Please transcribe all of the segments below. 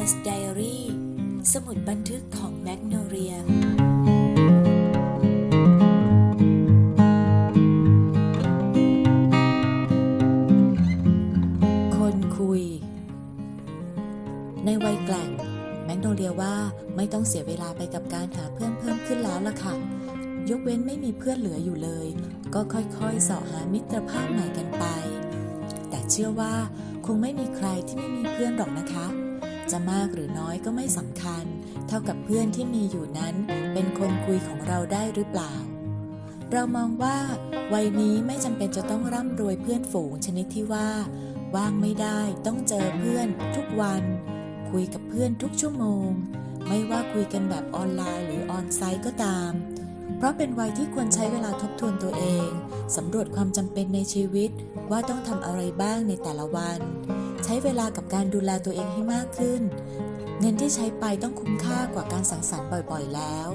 Magnolia's Diary สมุดบันทึกของ Magnolia คนคุย ในวัยแกล่งแมกโนเลียว่าไม่ต้องเสียเวลาไปกับการหาเพื่อนเพิ่มขึ้นแล้วล่ะค่ะ ยกเว้นไม่มีเพื่อนเหลืออยู่เลย ก็ค่อยๆเสาะหามิตรภาพใหม่กันไป แต่เชื่อว่าคงไม่มีใครที่ไม่มีเพื่อนหรอกนะคะ จะมากหรือน้อยก็ไม่สำคัญ เท่ากับเพื่อนที่มีอยู่นั้น เป็นคนคุยของเราได้หรือเปล่า เรามองว่า วัยนี้ไม่จำเป็นจะต้องร่ำรวยเพื่อนฝูงชนิดที่ว่า ว่างไม่ได้ต้องเจอเพื่อนทุกวัน คุยกับเพื่อนทุกชั่วโมง ไม่ว่าคุยกันแบบออนไลน์หรือออนไซต์ก็ตาม เพราะเป็นวัยที่ควรใช้เวลาทบทวนตัวเองสำรวจความจำเป็นในชีวิตว่าต้องทำอะไรบ้างในแต่ละวัน ใช้เวลากับการดูแลตัวเองให้มากขึ้น เงินที่ใช้ไปต้องคุ้มค่ากว่าการสังสรรค์บ่อยๆแล้ว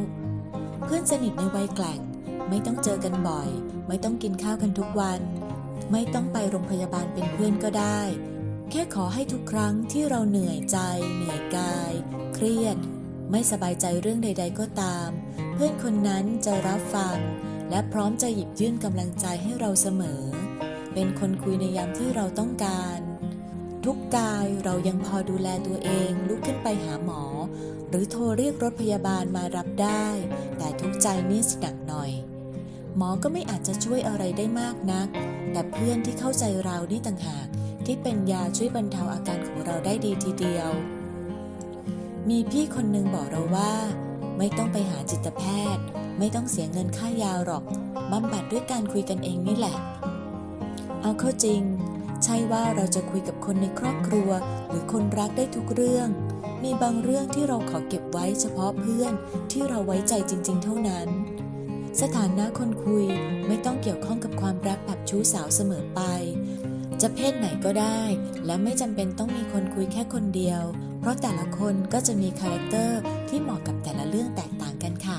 เพื่อนสนิทในวัยแกล่ง ไม่ต้องเจอกันบ่อย ไม่ต้องกินข้าวกันทุกวัน ไม่ต้องไปโรงพยาบาลเป็นเพื่อนก็ได้ แค่ขอให้ทุกครั้งที่เราเหนื่อยใจ เหนื่อยกาย เครียด ไม่สบายใจเรื่องใด ๆ ก็ตาม เพื่อนคนนั้นจะรับฟัง และพร้อมจะหยิบยื่นกำลังใจให้เราเสมอ เป็นคนคุยในยามที่เราต้องการ ทุกกายเรายังพอดูแลตัวเองลุกขึ้นไปหาหมอ หรือโทรเรียกรถพยาบาลมารับได้ แต่ทุกใจนี่สหนักหน่อย หมอก็ไม่อาจจะช่วยอะไรได้มากนัก แต่เพื่อนที่เข้าใจเรานี่ต่างหากที่เป็นยาช่วยบรรเทาอาการของเราได้ดีทีเดียว มีพี่คนหนึ่งบอกเราว่า ไม่ต้องไปหาจิตแพทย์ ไม่ต้องเสียเงินค่ายาหรอกบำบัดด้วยการคุยกันเองนี่แหละ เอาเข้าจริง ใช่ว่าเราจะคุยกับคนในครอบครัว หรือคนรักได้ทุกเรื่อง มีบางเรื่องที่เราขอเก็บไว้เฉพาะเพื่อนที่เราไว้ใจจริง ๆ เท่านั้น สถานะคนคุยไม่ต้องเกี่ยวข้องกับความรักแบบชู้สาวเสมอไป จะเพศไหนก็ได้ และไม่จำเป็นต้องมีคนคุยแค่คนเดียว เพราะแต่ละคนก็จะมีคาแรคเตอร์ที่เหมาะกับแต่ละเรื่องแตกต่างกันค่ะ